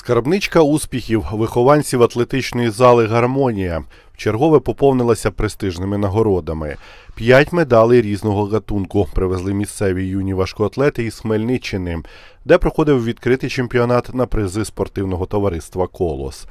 Скарбничка успіхів вихованців атлетичної зали Гармонія чергове поповнилася престижними нагородами. П'ять медалей різного гатунку привезли місцеві юні важкоатлети із Хмельниччини, де проходив відкритий чемпіонат на призи спортивного товариства Колос.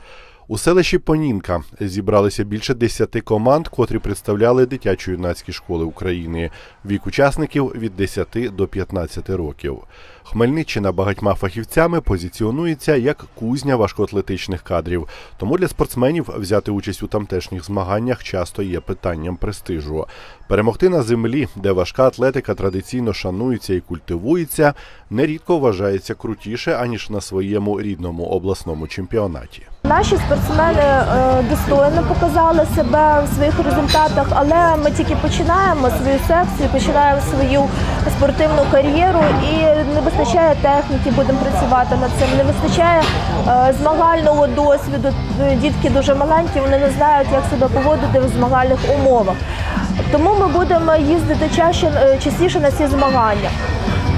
У селищі Понінка зібралися більше десяти команд, котрі представляли дитячо-юнацькі школи України. Вік учасників від 10 до 15 років. Хмельниччина багатьма фахівцями позиціонується як кузня важкоатлетичних кадрів. Тому для спортсменів взяти участь у тамтешніх змаганнях часто є питанням престижу. Перемогти на землі, де важка атлетика традиційно шанується і культивується, нерідко вважається крутіше аніж на своєму рідному обласному чемпіонаті. Наші спортсмени е, достойно показали себе в своїх результатах, але ми тільки починаємо свою секцію, починаємо свою спортивну кар'єру і не вистачає техніки, будемо працювати над цим. Не вистачає е, змагального досвіду. Дітки дуже маленькі, вони не знають, як себе поводити в змагальних умовах. Тому ми будемо їздити е, частіше на ці змагання.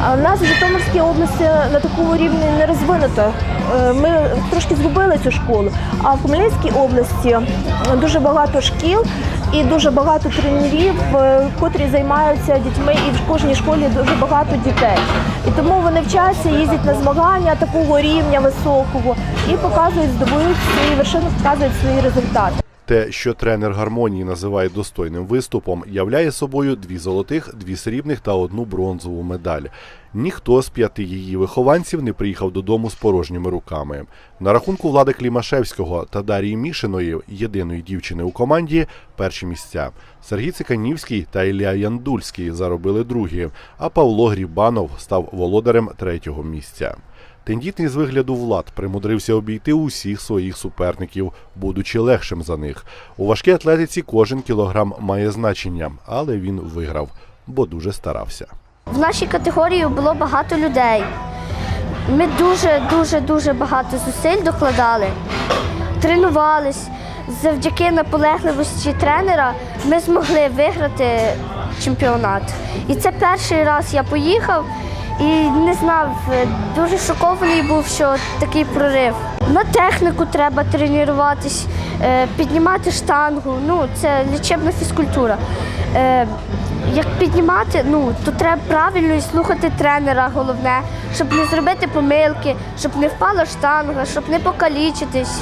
У нас в Житомирській області на такому рівні не розвинуто. Е, Ми трошки згубили цю школу. А в Хмельницькій області дуже багато шкіл і дуже багато тренерів, е, котрі займаються дітьми, і в кожній школі дуже багато дітей. І тому вони вчаться, їздять на змагання такого рівня високого і показують, здобувають свої вершини, показують свої результати. Те, що тренер гармонії називає достойним виступом, являє собою дві золотих, дві срібних та одну бронзову медаль. Ніхто з п'яти її вихованців не приїхав додому з порожніми руками. На рахунку влади Клімашевського та Дарії Мішиної, єдиної дівчини у команді, перші місця. Сергій Циканівський та Ілля Яндульський заробили другі, а Павло Грібанов став володарем третього місця. Тендітний з вигляду влад примудрився обійти усіх своїх суперників, будучи легшим за них. У важкій атлетиці кожен кілограм має значення, але він виграв, бо дуже старався. В нашій категорії було багато людей. Ми дуже, дуже, дуже багато зусиль докладали, тренувались. Завдяки наполегливості тренера ми змогли виграти чемпіонат. І це перший раз я поїхав і не знав, е, дуже шокований був, що такий прорив. На техніку треба тренуватись, е, піднімати штангу. Ну, це лічебна фізкультура. Е, Як піднімати, ну то треба правильно і слухати тренера, головне, щоб не зробити помилки, щоб не впала штанга, щоб не покалічитись.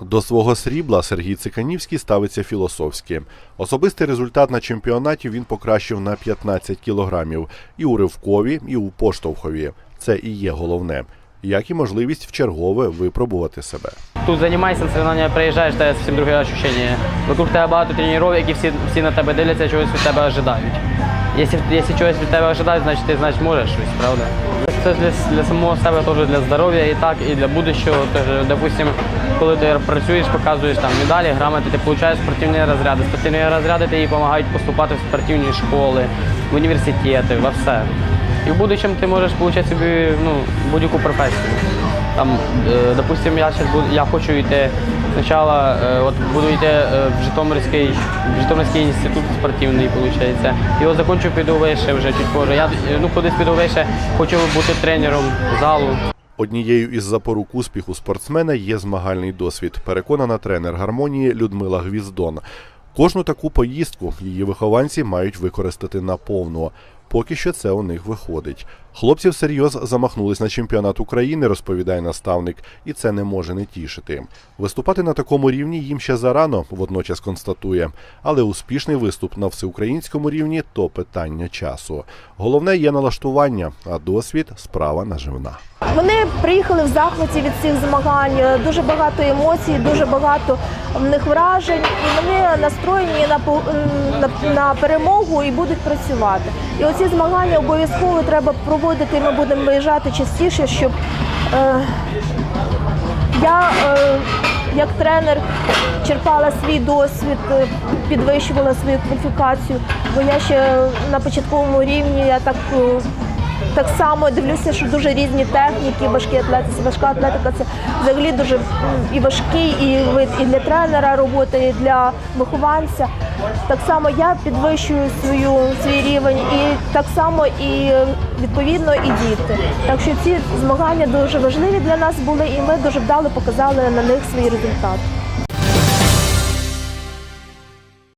До свого срібла Сергій Циканівський ставиться філософськи. Особистий результат на чемпіонаті він покращив на 15 кілограмів і у ривкові, і у поштовхові. Це і є головне, як і можливість в чергове випробувати себе. Тут займаєшся на соревновання, приїжджаєш, тебе зовсім друге відчуття. Вокруг тебе багато тренерів, які всі, всі на тебе дивляться, чогось від тебе ожидають. Якщо, якщо чогось від тебе ожидають, значить ти значить, можеш щось, правда? Це для, для самого себе теж для здоров'я і так, і для будущого. Тож, допустим, коли ти працюєш, показуєш там медалі, грамоти, ти отримуєш спортивні розряди. Спортивні розряди тобі допомагають поступати в спортивні школи, в університети, во все. І в будущем ти можеш отримати собі ну, будь-яку професію. Там, е, допустим, я буду, я хочу йти спочатку, е, от буду йти е, в Житомирський, в Житомирський інститут спортивний, виходить. От закончу піду вище вже чуть позже. Я е, ну кудись піду вище, хочу бути тренером залу. Однією із запорук успіху спортсмена є змагальний досвід. Переконана тренер гармонії Людмила Гвіздон. Кожну таку поїздку її вихованці мають використати наповну. Поки що це у них виходить. Хлопці всерйоз замахнулись на чемпіонат України, розповідає наставник, і це не може не тішити. Виступати на такому рівні їм ще зарано, водночас констатує. Але успішний виступ на всеукраїнському рівні то питання часу. Головне є налаштування, а досвід справа наживна. Вони приїхали в захваті від цих змагань, дуже багато емоцій, дуже багато в них вражень, і вони настроєні на, на, на перемогу і будуть працювати. І оці змагання обов'язково треба проводити. Ми будемо виїжджати частіше, щоб е, я е, як тренер черпала свій досвід, е, підвищувала свою кваліфікацію, бо я ще на початковому рівні я так. е, так само дивлюся, що дуже різні техніки, важкі атлетики, важка атлетика це взагалі дуже і важкий, і вид і для тренера робота, і для вихованця. Так само я підвищую свою свій рівень, і так само і відповідно і діти. Так що ці змагання дуже важливі для нас були, і ми дуже вдало показали на них свій результат.